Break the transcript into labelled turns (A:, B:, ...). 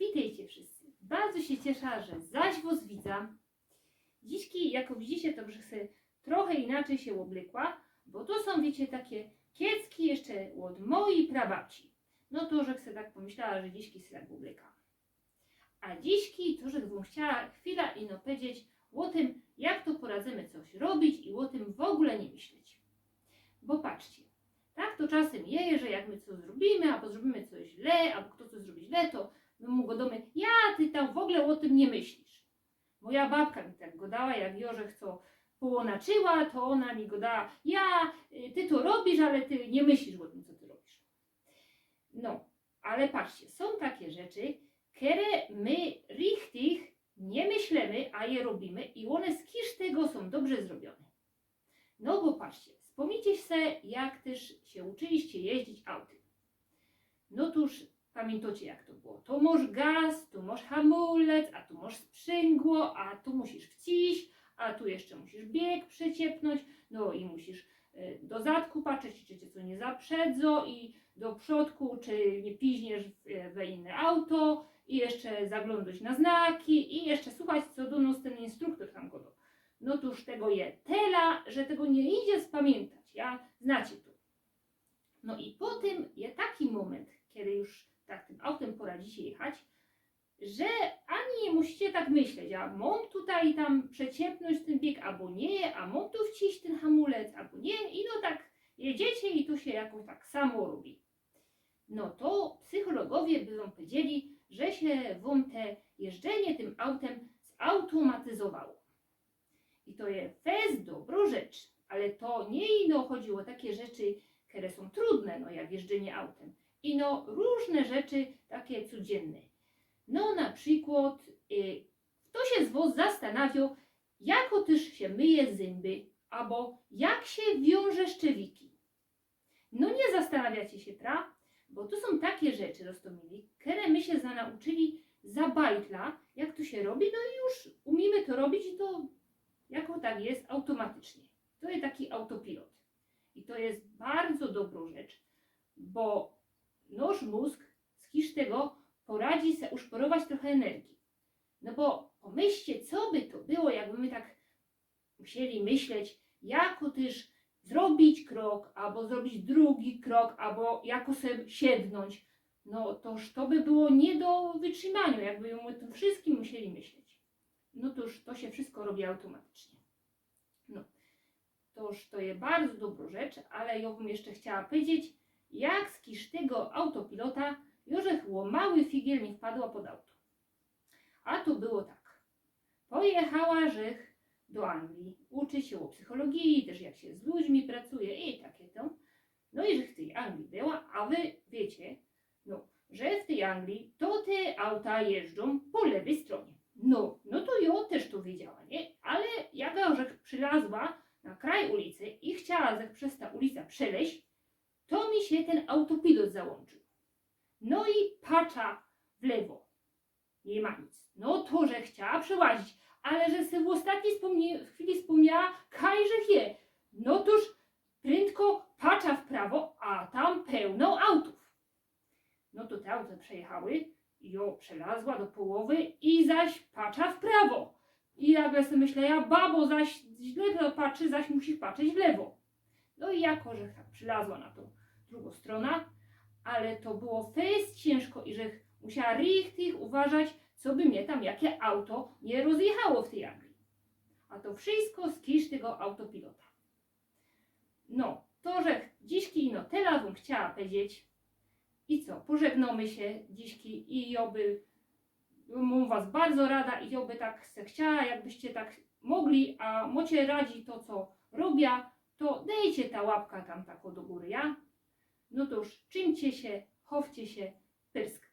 A: Witajcie wszyscy. Bardzo się cieszę, że zaś was widzam. Dziśki, jako widzicie, to sobie trochę inaczej się oblekła, bo to są, wiecie, takie kiecki jeszcze od mojej prababci. No to, że chcę tak pomyślała, że dziśki się tak. A dziśki, to, że bym chciała chwila ino powiedzieć o tym, jak to poradzimy coś robić i o tym w ogóle nie myśleć. Bo patrzcie, tak to czasem je, że jak my coś zrobimy, albo zrobimy coś źle, albo kto coś zrobi źle, to my mu godomy, ja, ty tam w ogóle o tym nie myślisz. Moja babka mi tak godała, jak Jorzech co połonaczyła, to ona mi godała, ja, y, ty to robisz, ale ty nie myślisz o tym, co ty robisz. No, ale patrzcie, są takie rzeczy, które my richtig nie myślimy, a je robimy i one z kisz tego są dobrze zrobione. No bo patrzcie, wspomnijcie se, jak też się uczyliście jeździć autem. No tuż pamiętacie jak to było. To masz gaz, tu masz hamulec, a tu masz sprzęgło, a tu musisz wciść, a tu jeszcze musisz bieg przeciepnąć, no i musisz y, do zadku patrzeć, czy cię co nie zaprzedzo i do przodku, czy nie piźniesz w- we inne auto i jeszcze zaglądać na znaki i jeszcze słuchać, co do nas ten instruktor tam godo. No tuż tego je tela, że tego nie idzie spamiętać. Ja znacie to. No i potem jest taki moment, kiedy już tak tym autem poradzicie jechać, że tak myśleć, a mam tutaj tam przeciepnąć ten bieg, albo nie, a mam tu wciść ten hamulec, albo nie, i no tak jedziecie i to się jakoś tak samo robi. No to psychologowie by wam powiedzieli, że się wam te jeżdżenie tym autem zautomatyzowało. I to jest fez dobro rzecz, ale to nie ino chodzi o takie rzeczy, które są trudne, no jak jeżdżenie autem. Ino różne rzeczy takie codzienne. No na przykład, y, kto się z was zastanawiał, jako też się myje zęby, albo jak się wiąże szczewiki. No nie zastanawiacie się, pra? Bo to są takie rzeczy, roztomili, które my się zanauczyli za bajtla, jak to się robi, no i już umiemy to robić i to jako tak jest automatycznie. To jest taki autopilot. I to jest bardzo dobrą rzecz, bo nasz mózg z tego poradzi se uszporować trochę energii. No bo pomyślcie, co by to było, jakby my tak musieli myśleć, jako też zrobić krok, albo zrobić drugi krok, albo jako sobie siednąć. No toż to by było nie do wytrzymania, jakby o tym wszystkim musieli myśleć. No toż to się wszystko robi automatycznie. No, toż to jest bardzo dobra rzecz, ale ja bym jeszcze chciała powiedzieć, jak z tego autopilota Jorzech mały figiel nie wpadła pod auto. A to było tak. Pojechała Żech do Anglii, uczy się o psychologii, też jak się z ludźmi pracuje i takie to. No i że w tej Anglii była, a wy wiecie, no, że w tej Anglii to te auta jeżdżą po lewej stronie. No, no to ja też to wiedziała, nie? Ale jak Orzech przylazła na kraj ulicy i chciała Zech przez ta ulica przeleźć, to mi się ten autopilot załączył. No i pacza w lewo. Nie ma nic. No to, że chciała przełazić, ale że sobie w ostatniej wspomnie- chwili wspomniała, kaj, że je. No toż prędko pacza w prawo, a tam pełno autów. No to te auta przejechały, jo przelazła do połowy i zaś pacza w prawo. I nagle sobie myślę, ja babo, zaś źle to patrzy, zaś musisz patrzeć w lewo. No i jako, że tak przylazła na tą drugą stronę, ale to było fest ciężko i że musiała richtig uważać, co by mnie tam, jakie auto nie rozjechało w tej Anglii. A to wszystko z kisz tego autopilota. No, to, że dziśki no tela bym chciała powiedzieć. I co, pożegnamy się dziśki i joby, mam was bardzo rada i joby tak se chciała, jakbyście tak mogli, a mocie radzi to, co robię, to dejcie ta łapka tam tak do góry, ja? No to już czymcie się, chowcie się, pyrsk.